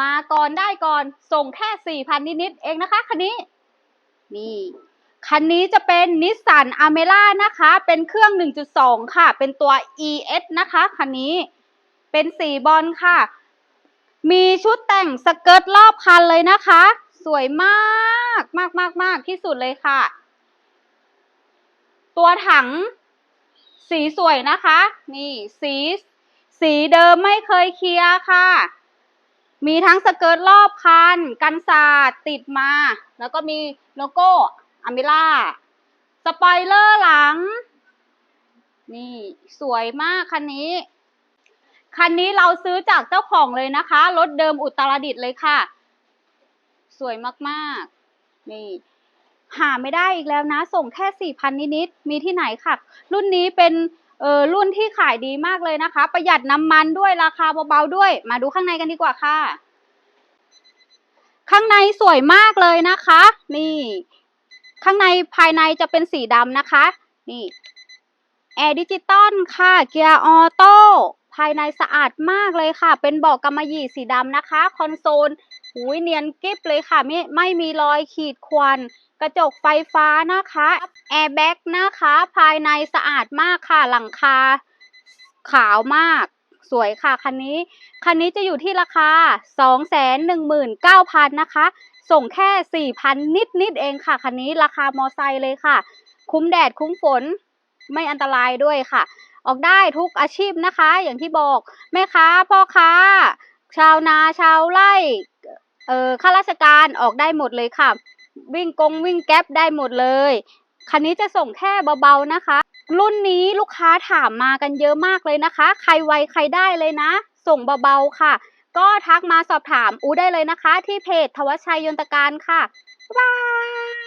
มาก่อนได้ก่อนส่งแค่สี่พันนิดๆเองนะคะคันนี้ นี่ คันนี้จะเป็นนิสสันอเมร่านะคะ เป็นเครื่อง 1.2 ค่ะ เป็นตัว ES นะคะ คันนี้ เป็นสีบอลค่ะ มีชุดแต่งสเกิร์ตรอบคันเลยนะคะ สวยมากมากมากมากที่สุดเลยค่ะ ตัวถังสีสวยนะคะ นี่สีสีเดิมไม่เคยเคลียร์ค่ะ มีทั้งสเกิร์ตรอบคัน กันสาดติดมา แล้วก็มีโลโก้อเมล่า สปอยเลอร์หลัง นี่สวยมากคันนี้ คันนี้เราซื้อจากเจ้าของเลยนะคะ รถเดิมอุตรดิตเลยค่ะ สวยมากๆ นี่หาไม่ได้อีกแล้วนะ ส่งแค่สี่พันนิดๆ มีที่ไหนค่ะ รุ่นนี้เป็น เออรุ่นที่ขายดีมากเลยนะคะ ประหยัดน้ำมันด้วยราคาเบาๆด้วย มาดูข้างในกันดีกว่าค่ะ ข้างในสวยมากเลยนะคะ นี่ ข้างในภายในจะเป็นสีดำนะคะ นี่แอร์ดิจิตอลค่ะ เกียร์ออโต้ภายในสะอาดมากเลยค่ะ เป็นเบาะกำมะหยี่สีดำนะคะ คอนโซล หูยเนียนกิ๊บเลยค่ะไม่ไม่มีรอยขีดข่วนกระจกไฟฟ้านะคะแอร์แบ็กนะคะ ภายในสะอาดมากค่ะหลังคาขาวมากสวยค่ะคันนี้ คันนี้จะอยู่ที่ราคา 219,000นะคะ ส่งแค่ 4,000 นิดนิดเองค่ะ คันนี้ราคามอไซค์เลยค่ะ คุ้มแดดคุ้มฝนไม่อันตรายด้วยค่ะ ออกได้ทุกอาชีพนะคะ อย่างที่บอก แม่ค้าพ่อค้า ชาวนาชาวไร่ เออข้าราชการออกได้หมดเลยค่ะ วิ่งกงวิ่งแก๊ปได้หมดเลย คันนี้จะส่งแค่เบาๆนะคะ รุ่นนี้ลูกค้าถามมากันเยอะมากเลยนะคะ ใครไวใครได้เลยนะ ส่งเบาๆค่ะ ก็ทักมาสอบถามอูได้เลยนะคะ ที่เพจทวชชัยยนตการค่ะบ๊ายบาย